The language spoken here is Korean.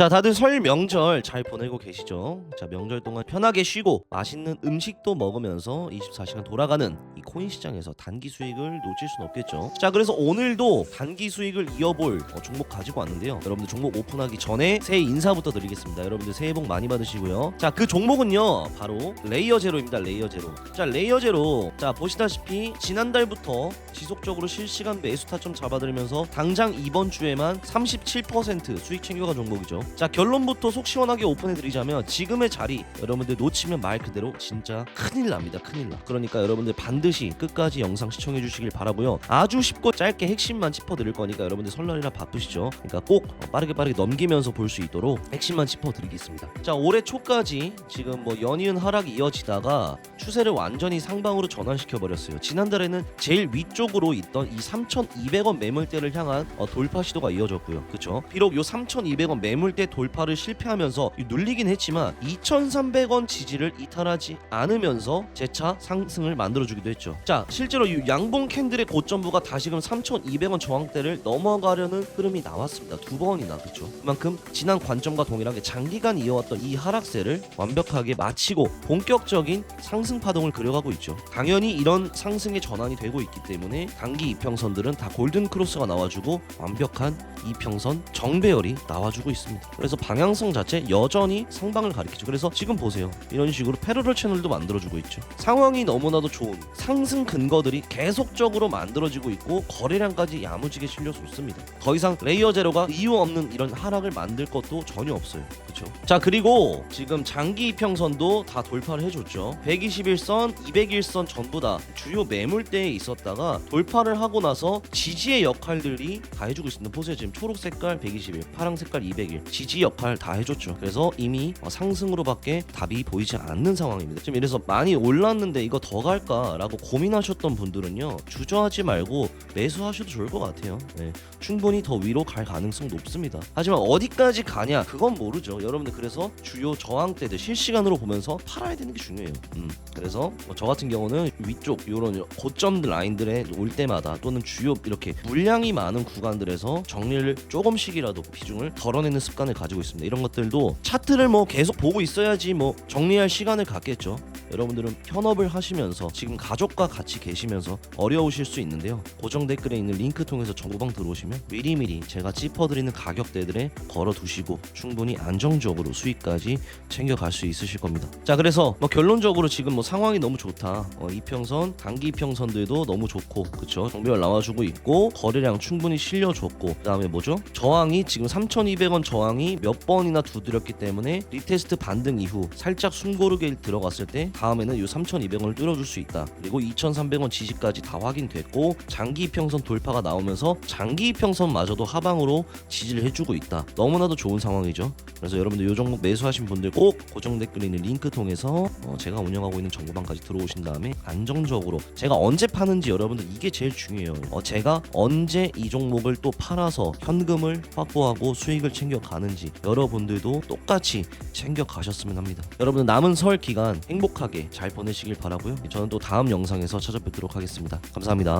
자 다들 설 명절 잘 보내고 계시죠? 자 명절 동안 편하게 쉬고 맛있는 음식도 먹으면서 24시간 돌아가는 이 코인 시장에서 단기 수익을 놓칠 수는 없겠죠. 자 그래서 오늘도 단기 수익을 이어볼 어, 종목 가지고 왔는데요. 여러분들 종목 오픈하기 전에 새해 인사부터 드리겠습니다. 여러분들 새해 복 많이 받으시고요. 자 그 종목은요 바로 레이어 제로입니다. 레이어 제로. 자 레이어 제로. 자 보시다시피 지난달부터 지속적으로 실시간 매수 타점 잡아들면서 당장 이번 주에만 37% 수익 챙겨간 종목이죠. 자 결론부터 속 시원하게 오픈해드리자면 지금의 자리 여러분들 놓치면 말 그대로 진짜 큰일 납니다. 큰일 나. 그러니까 여러분들 반드시 끝까지 영상 시청해 주시길 바라고요. 아주 쉽고 짧게 핵심만 짚어드릴 거니까 여러분들 설날이라 바쁘시죠. 그러니까 꼭 빠르게 빠르게 넘기면서 볼 수 있도록 핵심만 짚어드리겠습니다. 자 올해 초까지 지금 뭐 연이은 하락이 이어지다가 추세를 완전히 상방으로 전환시켜 버렸어요. 지난달에는 제일 위쪽으로 있던 이 3,200원 매물대를 향한 어, 돌파 시도가 이어졌고요. 그렇죠? 비록 요 3,200원 매물대 돌파를 실패하면서 이 눌리긴 했지만 2,300원 지지를 이탈하지 않으면서 재차 상승을 만들어주기도 했죠. 자, 실제로 이 양봉 캔들의 고점부가 다시금 3,200원 저항대를 넘어가려는 흐름이 나왔습니다. 두 번이나 그렇죠. 그만큼 지난 관점과 동일하게 장기간 이어왔던 이 하락세를 완벽하게 마치고 본격적인 상승 파동을 그려가고 있죠. 당연히 이런 상승의 전환이 되고 있기 때문에 단기 이평선들은 다 골든 크로스가 나와주고 완벽한 이평선 정배열이 나와주고 있습니다. 그래서 방향성 자체 여전히 상방을 가리키죠. 그래서 지금 보세요. 이런 식으로 패러럴 채널도 만들어주고 있죠. 상황이 너무나도 좋은 상승 근거들이 계속적으로 만들어지고 있고 거래량까지 야무지게 실려 좋습니다. 더 이상 레이어 제로가 이유 없는 이런 하락을 만들 것도 전혀 없어요. 그렇죠? 자 그리고 지금 장기 이평선도 다 돌파를 해줬죠. 121선, 201선 전부 다 주요 매물대에 있었다가 돌파를 하고 나서 지지의 역할들이 다 해주고 있습니다. 보세요 지금 초록 색깔 121, 파랑 색깔 201 지지 역할 다 해줬죠. 그래서 이미 어, 상승으로밖에 답이 보이지 않는 상황입니다. 지금 이래서 많이 올랐는데 이거 더 갈까라고 고민하셨던 분들은요 주저하지 말고 매수하셔도 좋을 것 같아요. 네, 충분히 더 위로 갈 가능성 높습니다. 하지만 어디까지 가냐 그건 모르죠. 여러분들 그래서 주요 저항대들 실시간으로 보면서 팔아야 되는 게 중요해요. 음, 그래서 뭐 저 같은 경우는 위쪽 이런 고점 라인들에 올 때마다 또는 주요 이렇게 물량이 많은 구간들에서 정리를 조금씩이라도 비중을 덜어내는 습관 을 가지고 있습니다. 이런 것들도 차트를 뭐 계속 보고 있어야지 뭐 정리할 시간을 갖겠죠. 여러분들은 현업을 하시면서 지금 가족과 같이 계시면서 어려우실 수 있는데요. 고정 댓글에 있는 링크 통해서 정보방 들어오시면 미리미리 제가 짚어드리는 가격대들에 걸어두시고 충분히 안정적으로 수익까지 챙겨갈 수 있으실 겁니다. 자 그래서 뭐 결론적으로 지금 뭐 상황이 너무 좋다. 어, 이평선, 단기 이평선들도 너무 좋고 그쵸 정비열 나와주고 있고 거래량 충분히 실려줬고 그 다음에 뭐죠? 저항이 지금 3,200원 저항이 몇 번이나 두드렸기 때문에 리테스트 반등 이후 살짝 숨고르게 들어갔을 때 다음에는 이 3,200원을 뚫어줄 수 있다. 그리고 2,300원 지지까지 다 확인됐고 장기 이평선 돌파가 나오면서 장기 이평선마저도 하방으로 지지를 해주고 있다. 너무나도 좋은 상황이죠. 그래서 여러분들 이 종목 매수하신 분들 꼭 고정 댓글에 있는 링크 통해서 어, 제가 운영하고 있는 정보방까지 들어오신 다음에 안정적으로 제가 언제 파는지 여러분들 이게 제일 중요해요. 어, 제가 언제 이 종목을 또 팔아서 현금을 확보하고 수익을 챙겨 가는지 여러분들도 똑같이 챙겨 가셨으면 합니다. 여러분들 남은 설 기간 행복하게 잘 보내시길 바라고요. 저는 또 다음 영상에서 찾아뵙도록 하겠습니다. 감사합니다.